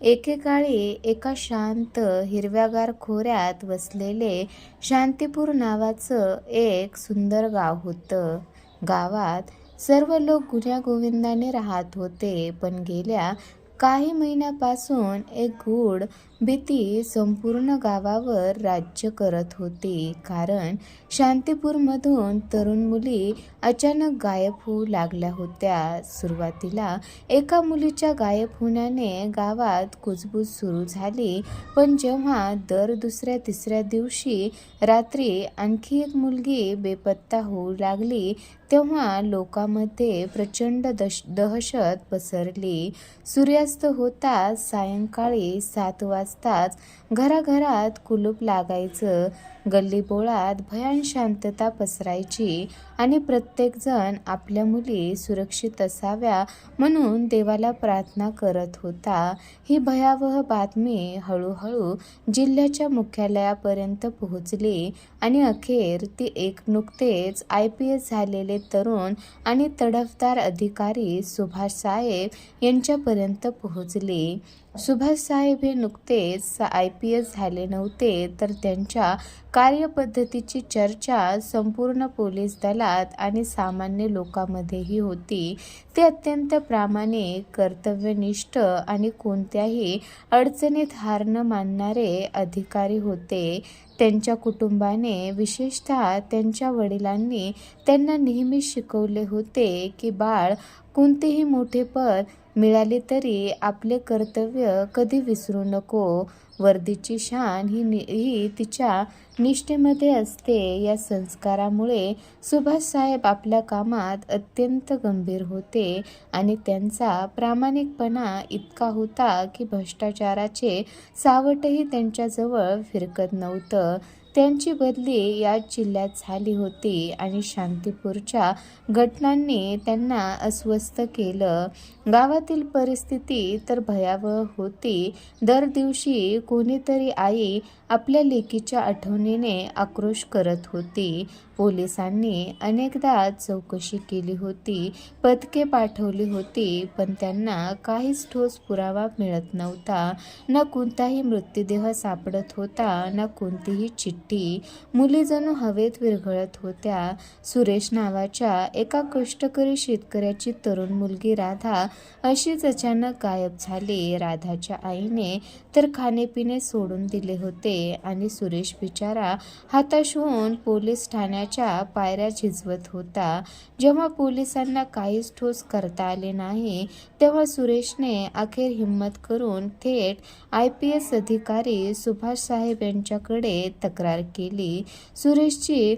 एकेकाळी एका शांत हिरव्यागार खोऱ्यात वसलेले शांतीपूर नावाचं एक सुंदर गाव होतं. गावात सर्व लोक गुण्यागोविंदाने राहत होते पण गेल्या काही महिन्यापासून एक गूढ भीती संपूर्ण गावावर राज्य करत होती. कारण शांतीपूरमधून तरुण मुली अचानक गायब होऊ लागल्या होत्या. सुरुवातीला एका मुलीच्या गायब होण्याने गावात कुजबूज सुरू झाली. पण जेव्हा दर दुसऱ्या तिसऱ्या दिवशी रात्री आणखी एक मुलगी बेपत्ता होऊ लागली तेव्हा लोकांमध्ये प्रचंड दश दहशत पसरली. सूर्या सूर्यास्त होताच सायंकाळी सात वाजताच घराघरात कुलूप लागायचं गल्लीबोळात भयान शांतता पसरायची आणि प्रत्येकजण आपल्या मुली सुरक्षित असाव्या म्हणून देवाला प्रार्थना करत होता. ही भयावह बातमी हळूहळू जिल्ह्याच्या मुख्यालयापर्यंत पोहोचली आणि अखेर ती एक नुकतेच आय पी एस झालेले तरुण आणि तडफदार अधिकारी सुभाष साहेब यांच्यापर्यंत पोहोचली. सुभाषसाहेब हे नुकतेच आय पी एस झाले नव्हते तर त्यांच्या कार्यपद्धतीची चर्चा संपूर्ण पोलीस दलात आणि सामान्य लोकांमध्येही होती. ते अत्यंत प्रामाणिक कर्तव्यनिष्ठ आणि कोणत्याही अडचणीत हार न मानणारे अधिकारी होते. त्यांच्या कुटुंबाने विशेषतः त्यांच्या वडिलांनी त्यांना नेहमी शिकवले होते की बाळ कोणतेही मोठे पद मिळाले तरी आपले कर्तव्य कधी विसरू नको. वर्दीची शान ही नि ही तिच्या निष्ठेमध्ये असते. या संस्कारामुळे सुभाष साहेब आपल्या कामात अत्यंत गंभीर होते आणि त्यांचा प्रामाणिकपणा इतका होता की भ्रष्टाचाराचे सावटही त्यांच्याजवळ फिरकत नव्हतं. त्यांची बदली याच जिल्ह्यात झाली होती आणि शांतीपूरच्या घटनांनी त्यांना अस्वस्थ केलं. गावातील परिस्थिती तर भयावह होती. दर दिवशी कोणीतरी आई आपल्या लेकीच्या आठवणीने आक्रोश करत होती. पोलिसांनी अनेकदा चौकशी केली होती पथके पाठवली होती पण त्यांना काहीच ठोस पुरावा मिळत नव्हता. ना कोणताही मृत्यूदेह सापडत होता ना कोणतीही चिठ्ठी. मुली जणू हवेत विरघळत होत्या. सुरेश नावाच्या एका कष्टकरी शेतकऱ्याची तरुण मुलगी राधा अशीच अचानक गायब झाली. राधाच्या आईने तर खाणेपिणे सोडून दिले होते आणि सुरेश बिचारा हाताश होऊन पोलीस ठाण्याच्या पायऱ्या झिजवत होता. जेव्हा पोलिसांना काहीच ठोस करता आले नाही तेव्हा सुरेशने अखेर हिंमत करून थेट आय पी एस अधिकारी सुभाष साहेब यांच्याकडे तक्रार केली. सुरेशची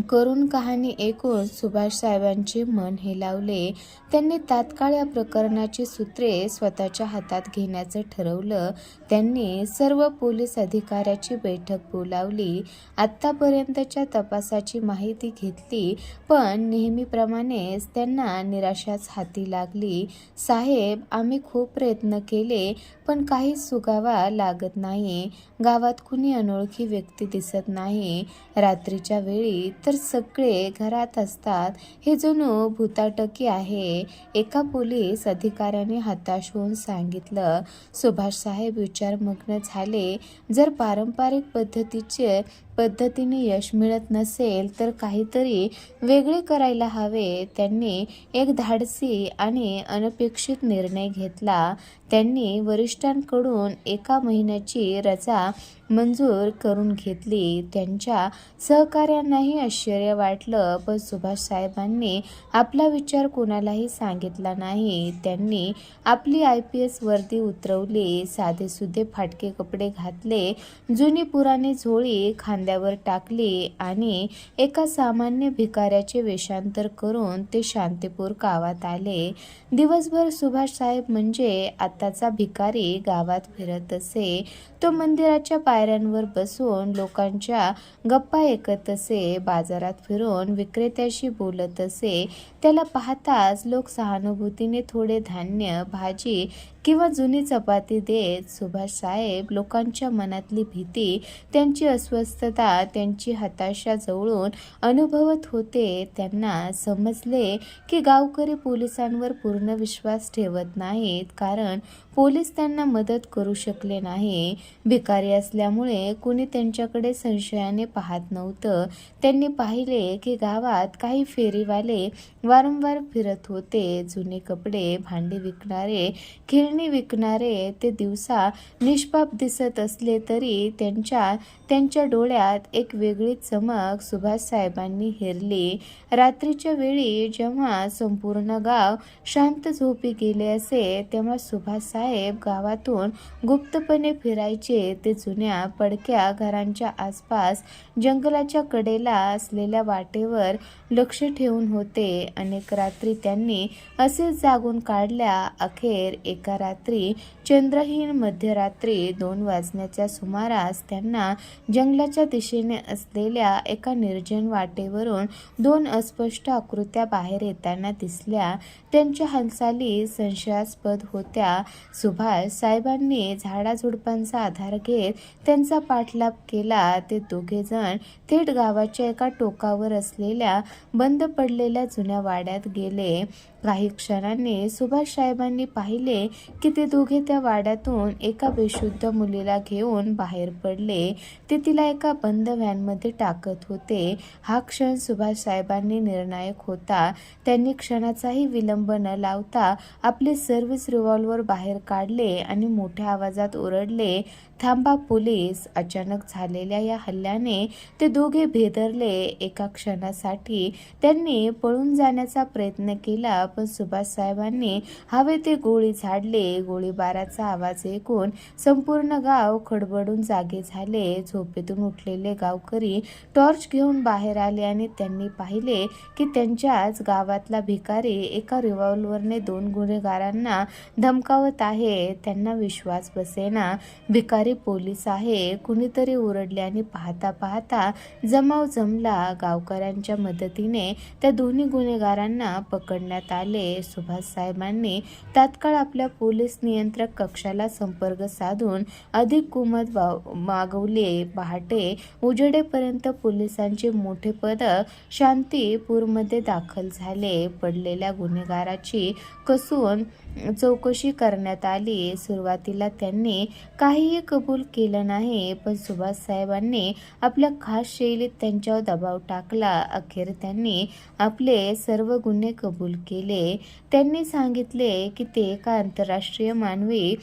करून कहाणी ऐकून सुभाष साहेबांचे मन हेलावले. त्यांनी तात्काळ या प्रकरणाची सूत्रे स्वतःच्या हातात घेण्याचं ठरवलं. त्यांनी सर्व पोलीस अधिकाऱ्याची बैठक बोलावली. आत्तापर्यंतच्या तपासाची माहिती घेतली पण नेहमीप्रमाणेच त्यांना निराशाच हाती लागली. साहेब आम्ही खूप प्रयत्न केले पण काहीच सुगावा लागत नाही. गावात कुणी अनोळखी व्यक्ती दिसत नाही. रात्रीच्या वेळी तर सगळे घरात असतात. हे जणू भूताटकी आहे. एका पोलीस अधिकाऱ्याने हताश होऊन सांगितलं सुभाष साहेब विचारमग्न झाले. जर पारंपरिक पद्धतीचे पद्धतीने यश मिळत नसेल तर काहीतरी वेगळे करायला हवे. त्यांनी एक धाडसी आणि अनपेक्षित निर्णय घेतला. त्यांनी वरिष्ठांकडून एका महिन्याची रजा मंजूर करून घेतली. त्यांच्या सहकार्यांनाही आश्चर्य वाटलं पण सुभाष साहेबांनी आपला विचार कोणालाही सांगितला नाही. त्यांनी आपली आय पी एस वर्दी उतरवली. साधेसुधे फाटके कपडे घातले जुनी पुराणी झोळी खांद्यावर टाकली आणि एका सामान्य भिकाऱ्याचे वेषांतर करून ते शांतीपूर गावात आले. दिवसभर सुभाष साहेब म्हणजे आताचा भिकारी गावात फिरत असे. तो मंदिराच्या पायऱ्यांवर बसून लोकांच्या गप्पा ऐकत असे बाजारात फिरून विक्रेत्याशी बोलत असे त्याला पाहताच लोक सहानुभूतीने थोडे धान्य भाजी किंवा जुनी चपाती देत सुभाष साहेब लोकांच्या मनातली भीती त्यांची अस्वस्थता त्यांची हताशा जवळून अनुभवत होते त्यांना समजले की गावकरी पोलिसांवर पूर्ण विश्वास ठेवत नाहीत कारण पोलीस त्यांना मदत करू शकले नाही. भिकारी असल्यामुळे कुणी त्यांच्याकडे संशयाने पाहत नव्हतं. त्यांनी पाहिले की गावात काही फेरीवाले वारंवार फिरत होते जुने कपडे भांडी विकणारे खेळ खेळणी विकणारे ते दिवसा निष्पाप दिसत असले तरी त्यांच्या त्यांच्या डोळ्यात एक वेगळी चमक सुभाष साहेबांनी हेरली. रात्रीच्या वेळी जेव्हा संपूर्ण गाव शांत झोपी गेले असे तेव्हा सुभाषसाहेब गावातून गुप्तपणे फिरायचे. ते जुन्या पडक्या घरांच्या आसपास जंगलाच्या कडेला असलेल्या वाटेवर लक्ष ठेवून होते. अनेक रात्री त्यांनी असेच जागून काढल्या अखेर एका रात्री चंद्रहीन मध्यरात्री दोन वाजण्याच्या सुमारास त्यांना जंगलाच्या दिशेने असलेल्या एका निर्जन वाटेवरून दोन अस्पष्ट आकृत्या बाहेर येताना दिसल्या. त्यांच्या हालचाली संशयास्पद होत्या. सुभाष साहेबांनी झाडाझुडपांचा आधार घेत त्यांचा पाठलाग केला. ते दोघेजण थेट गावाच्या एका टोकावर असलेल्या बंद पडलेल्या जुन्या वाड्यात गेले. काही क्षणांनी सुभाष साहेबांनी पाहिले की ते दोघे त्या वाड्यातून एका बेशुद्ध मुलीला घेऊन बाहेर पडले. ते तिला एका बंद व्हॅनमध्ये टाकत होते. हा क्षण सुभाष साहेबांनी निर्णायक होता. त्यांनी क्षणाचाही विलंब न लावता आपले सर्विस रिव्हॉल्वर बाहेर काढले आणि मोठ्या आवाजात ओरडले थांबा पोलीस अचानक झालेल्या या हल्ल्याने ते दोघे भेदरले. एका क्षणासाठी त्यांनी पळून जाण्याचा प्रयत्न केला पण सुभाष साहेबांनी हवे ते गोळी झाडले. गोळीबाराचा आवाज ऐकून संपूर्ण गाव खडबडून जागे झाले. झोपेतून उठलेले गावकरी टॉर्च घेऊन बाहेर आले आणि त्यांनी पाहिले की त्यांच्याच गावातला भिकारी एका रिव्हॉल्वरने दोन गुन्हेगारांना धमकावत आहे. त्यांना विश्वास बसेना. भिकारी पोलीस आहे. कुणीतरी ओरडले आणि पाहता पाहता जमाव जमला. गावकऱ्यांच्या मदतीने त्या दोन्ही गुन्हेगारांना पकडण्यात आले. सुभाष साहेबांनी तात्काळ आपल्या पोलीस नियंत्रक कक्षाला संपर्क साधून अधिक कुमत वा- मागवले. पहाटे उजेडेपर्यंत पोलिसांचे मोठे पदक शांतीपूरमध्ये दाखल झाले. पडलेल्या गुन्हेगाराची कसून चौकशी करण्यात आली. सुरुवातीला त्यांनी काहीही कबूल केलं नाही पण सुभाषसाहेबांनी आपल्या खास शैलीत त्यांच्यावर दबाव टाकला. अखेर त्यांनी आपले सर्व गुन्हे कबूल केले. त्यांनी सांगितले की ते एका आंतरराष्ट्रीय मानवी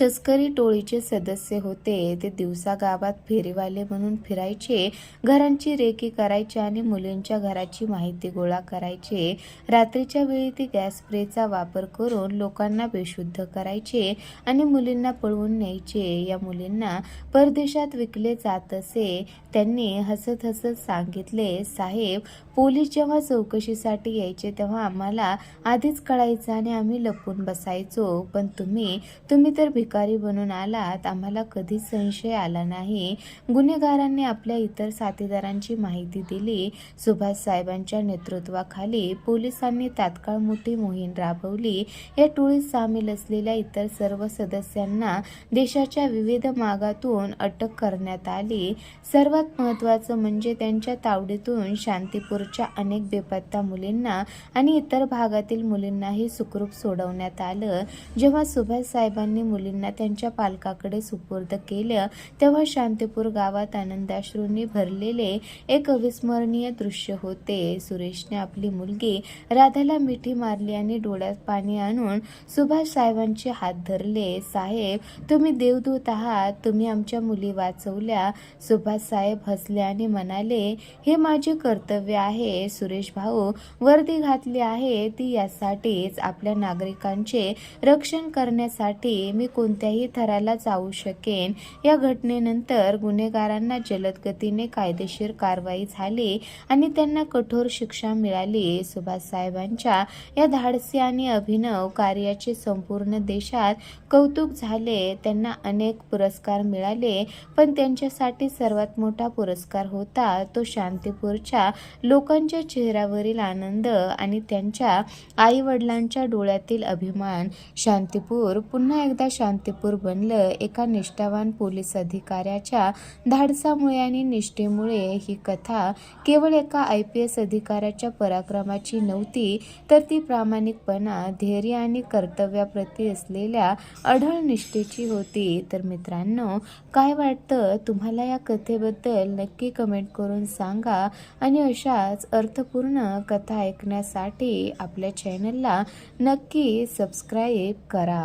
तस्करी टोळीचे सदस्य होते. ते दिवसा गावात फेरीवाले म्हणून फिरायचे. घरांची रेकी करायचे आणि मुलींच्या घराची माहिती गोळा करायचे. रात्रीच्या वेळी ते गॅस स्प्रेचा वापर करून लोकांना बेशुद्ध करायचे आणि मुलींना पळवून न्यायचे. या मुलींना परदेशात विकले जात असे त्यांनी हसत हसत सांगितले साहेब पोलीस जेव्हा चौकशीसाठी यायचे तेव्हा आम्हाला आधीच कळायचं आणि आम्ही लपून बसायचो. पण तुम्ही तुम्ही तर भिकारी बनून आलात आम्हाला कधीच संशय आला नाही. गुन्हेगारांनी आपल्या इतर साथीदारांची माहिती दिली. सुभाष साहेबांच्या नेतृत्वाखाली पोलिसांनी तात्काळ मोठी मोहीम राबवली. या टोळीत सामील असलेल्या इतर सर्व सदस्यांना देशाच्या विविध मागातून अटक करण्यात आली. सर्वात महत्त्वाचं म्हणजे त्यांच्या तावडीतून शांतीपूरच्या अनेक बेपत्ता मुलींना आणि इतर भागातील मुलींनाही सुखरूप सोडवण्यात आलं. जेव्हा सुभाष साहेबांनी मुलींना त्यांच्या पालकाकडे सुपूर्द केलं तेव्हा शांतीपूर गावात आनंदाश्रूंनी भरलेले एक अविस्मरणीय दृश्य होते. सुरेशने आपली मुलगी राधाला मिठी मारली आणि डोळ्यात पाणी आणून सुभाष साहेबांचे हात धरले साहेब तुम्ही देवदूत आहात तुम्ही आमच्या मुली वाचवल्या. सुभाष साहेब हसले आणि म्हणाले हे माझे कर्तव्य आहे. सुरेश भाऊ वर्दी घातली आहे ती यासाठीच आपल्या नागरिकांचे रक्षण करण्यासाठी मी कोणत्याही थराला जाऊ शकेन. या घटनेनंतर गुन्हेगारांना जलद गतीने कायदेशीर कारवाई झाली आणि त्यांना कठोर शिक्षा मिळाली. सुभाषसाहेबांच्या या धाडसी आणि अभिनव कार्याचे संपूर्ण देशात कौतुक झाले. त्यांना अनेक पुरस्कार मिळाले पण त्यांच्यासाठी सर्वात मोठा पुरस्कार होता तो शांतीपूरच्या लोकांच्या चेहऱ्यावरील आनंद आणि त्यांच्या आईवडिलांच्या डोळ्यातील अभिमान. शांतीपूर पुन्हा एकदा शांत शांतीपूर बनलं एका निष्ठावान पोलीस अधिकाऱ्याच्या धाडसामुळे आणि निष्ठेमुळे ही कथा केवळ एका आय पी एस अधिकाऱ्याच्या पराक्रमाची नव्हती तर ती प्रामाणिकपणा धैर्य आणि कर्तव्याप्रती असलेल्या अढळ निष्ठेची होती. तर मित्रांनो काय वाटतं? तुम्हाला या कथेबद्दल नक्की कमेंट करून सांगा आणि अशाच अर्थपूर्ण कथा ऐकण्यासाठी आपल्या चॅनलला नक्की सबस्क्राईब करा.